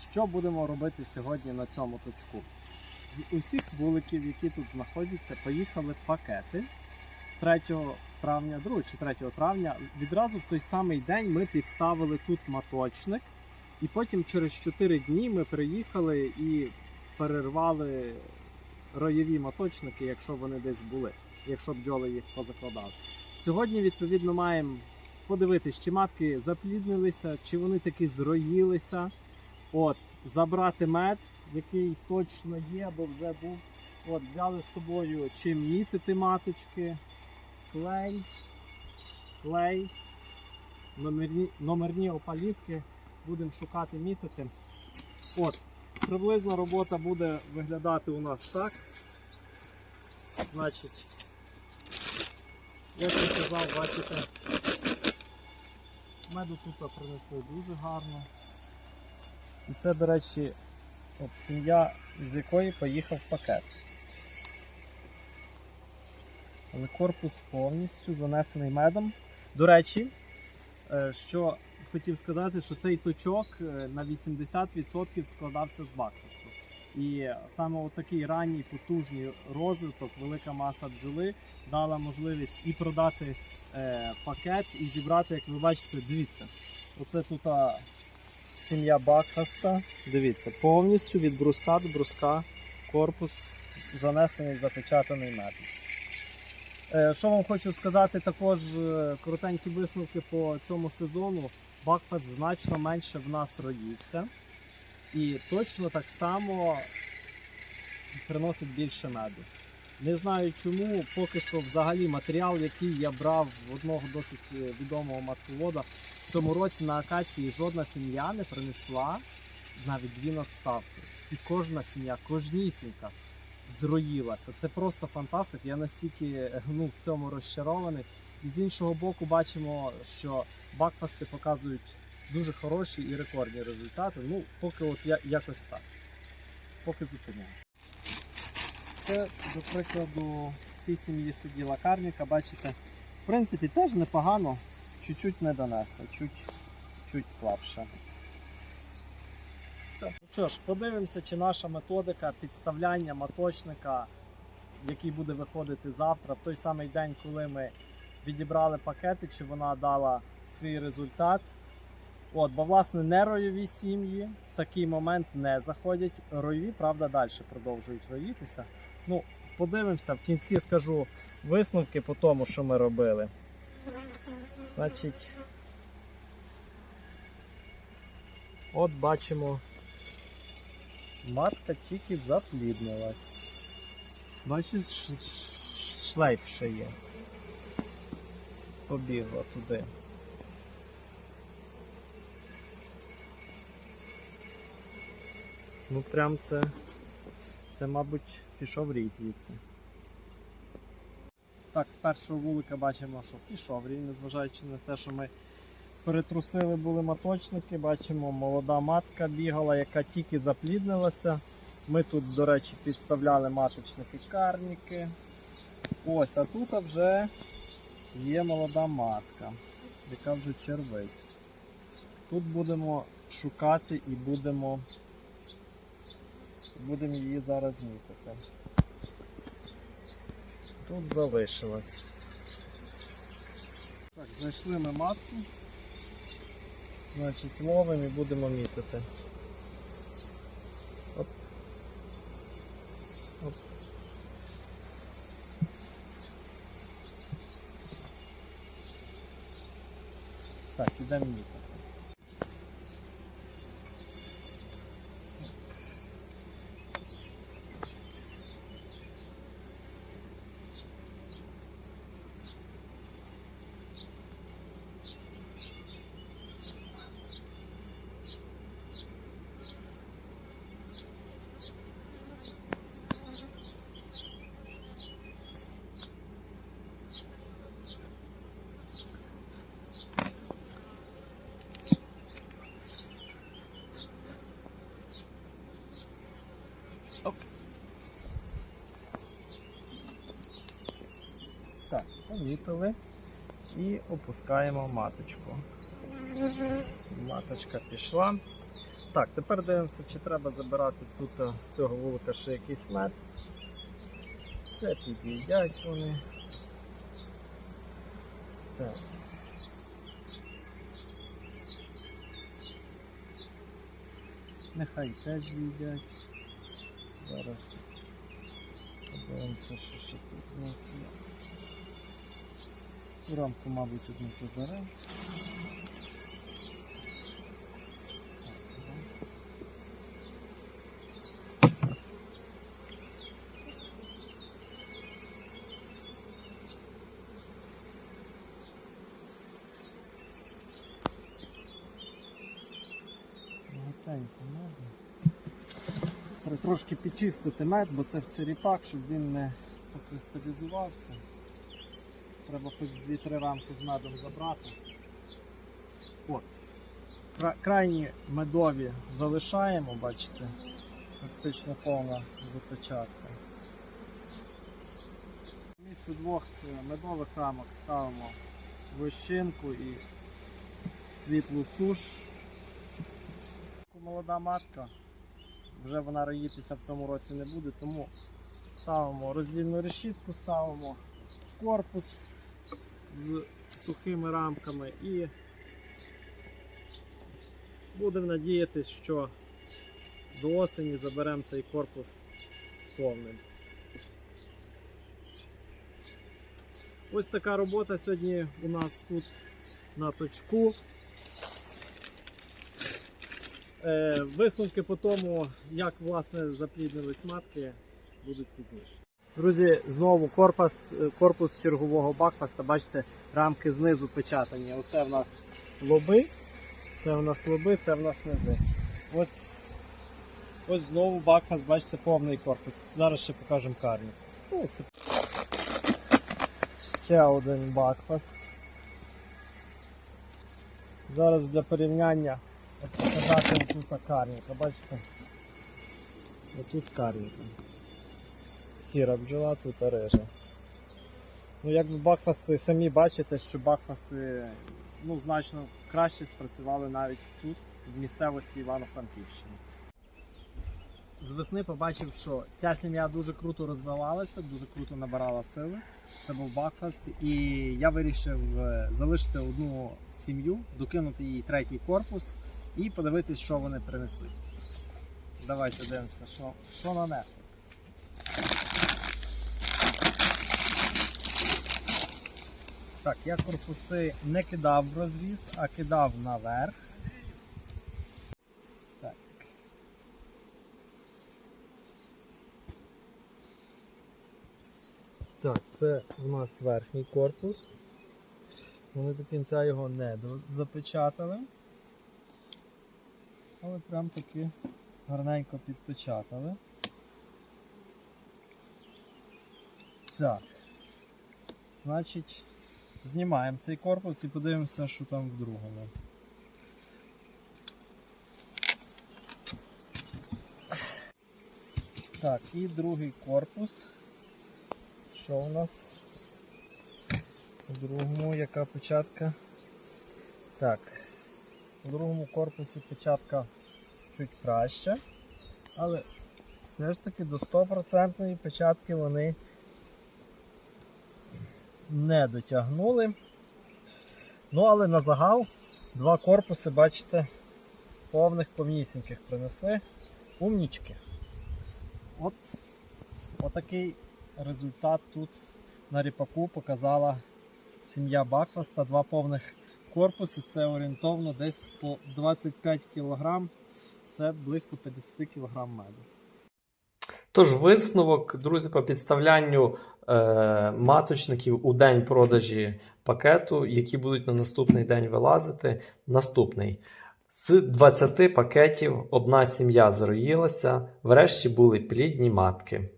Що будемо робити сьогодні на цьому точку? З усіх вуликів, які тут знаходяться, поїхали пакети 3 травня, 2 чи 3 травня. Відразу в той самий день ми підставили тут маточник, і потім через 4 дні ми приїхали і перервали роєві маточники, якщо вони десь були, якщо бджоли їх позакладали. Сьогодні, відповідно, маємо подивитись, чи матки запліднилися, чи вони таки зроїлися. От, забрати мед, який точно є, бо вже був. От, взяли з собою чим мітити маточки, клей, клей, номерні, номерні опалітки. Будемо шукати мітити. От, приблизно робота буде виглядати у нас так. Значить, як я казав, бачите, меду тут принесли дуже гарно. І це, до речі, от сім'я, з якої поїхав пакет. Але корпус повністю занесений медом. До речі, е, що хотів сказати, що цей точок е, на 80% складався з бакфасту. І саме такий ранній потужний розвиток, велика маса бджоли дала можливість і продати е, пакет, і зібрати, як ви бачите, дивіться, оце тут сім'я Бакфаста. Дивіться, повністю від бруска до бруска корпус занесений, запечатаний мед. Е, Що вам хочу сказати, також е, коротенькі висновки по цьому сезону. Бакфаст значно менше в нас роїться. І точно так само приносить більше меду. Не знаю чому, поки що взагалі матеріал, який я брав в одного досить е, відомого матковода, в цьому році на акації жодна сім'я не принесла навіть дві надставки. І кожна сім'я, кожнісінька зроїлася. Це просто фантастика. Я настільки е, ну, в цьому розчарований. І з іншого боку, бачимо, що бакфасти показують дуже хороші і рекордні результати. Ну, поки от я, якось так. Поки зупиняємо. Це, до прикладу, в цій сім'ї сиділа карніка, бачите, в принципі, теж непогано, чуть-чуть не донесло, чуть, чуть слабше. Все. Ну що ж, подивимося, чи наша методика підставляння маточника, який буде виходити завтра, в той самий день, коли ми відібрали пакети, чи вона дала свій результат. От, бо власне не ройові сім'ї в такий момент не заходять. Ройові, правда, далі продовжують роїтися. Ну, подивимося, в кінці скажу висновки по тому, що ми робили. Значить, от бачимо, матка тільки запліднилась. Бачиш, шлейф ще є. Побігла туди. Ну прям це, це, мабуть, пішов рій звідси. Так, з першого вулика бачимо, що пішов рій, незважаючи на те, що ми перетрусили були маточники, бачимо, молода матка бігала, яка тільки запліднилася. Ми тут, до речі, підставляли маточники карніки. Ось, а тут вже є молода матка, яка вже червить. Тут будемо шукати і будемо Будемо її зараз мітити. Тут залишилось. Так, знайшли ми матку. Значить, ловимо і будемо мітити. Оп. Оп. Так, ідемо мітити. Так, помітили і опускаємо маточку. Маточка пішла. Так, тепер дивимося, чи треба забирати тут з цього вулика ще якийсь мед. Це під'їдять вони. Так. Нехай теж їдять. Зараз подивимося, що ще тут у нас є. Цю рамку, мабуть, тут не заберемо. Так, раз. Трошки підчистити мед, бо це все ріпак, щоб він не покристалізувався. Треба хоч 2-3 рамки з медом забрати. От. Крайні медові залишаємо, бачите, фактично повна виточатка. Місце двох е, медових рамок ставимо вищинку і світлу суш. Молода матка, вже вона роїтися в цьому році не буде, тому ставимо роздільну решітку, ставимо корпус з сухими рамками і будемо надіятися, що до осені заберемо цей корпус повним. Ось така робота сьогодні у нас тут на точку. Е, Висновки по тому, як власне запліднились матки, будуть пізніше. Друзі, знову корпус, корпус чергового бакфаста. Бачите, рамки знизу печатані. Оце в нас лоби, це в нас лоби, це в нас низи. Ось, ось знову бакфаст, бачите, повний корпус. Зараз ще покажемо карні. Ну, це ще один бакфаст. Зараз для порівняння От показати тут карніка, бачите? Отут карніка. Сіра бджола, тут рижа. Ну, якби бакфасти самі бачите, що бакфасти ну, значно краще спрацювали навіть тут, в місцевості Івано-Франківщини. З весни побачив, що ця сім'я дуже круто розвивалася, дуже круто набирала сили. Це був Бакфаст, і я вирішив е, залишити одну сім'ю, докинути їй третій корпус і подивитись, що вони принесуть. Давайте дивимося, що, що нанесли. Так, я корпуси не кидав в розріз, а кидав наверх. Так. Це у нас верхній корпус. Вони до кінця його не запечатали. Але прям таки гарненько підпечатали. Так. Значить, знімаємо цей корпус і подивимося, що там в другому. Так, і другий корпус. Що у нас? У другому яка початка? Так. У другому корпусі початка чуть краще, але все ж таки до 100% печатки вони не дотягнули. Ну, але на загал два корпуси, бачите, повних повнісіньких принесли. Умнічки. От отакий результат тут на ріпаку показала сім'я Бакфаста. Два повних корпуси. Це орієнтовно десь по 25 кг. Це близько 50 кг меду. Тож висновок, друзі, по підставлянню е, маточників у день продажі пакету, які будуть на наступний день вилазити. Наступний. З 20 пакетів одна сім'я зароїлася, врешті були плідні матки.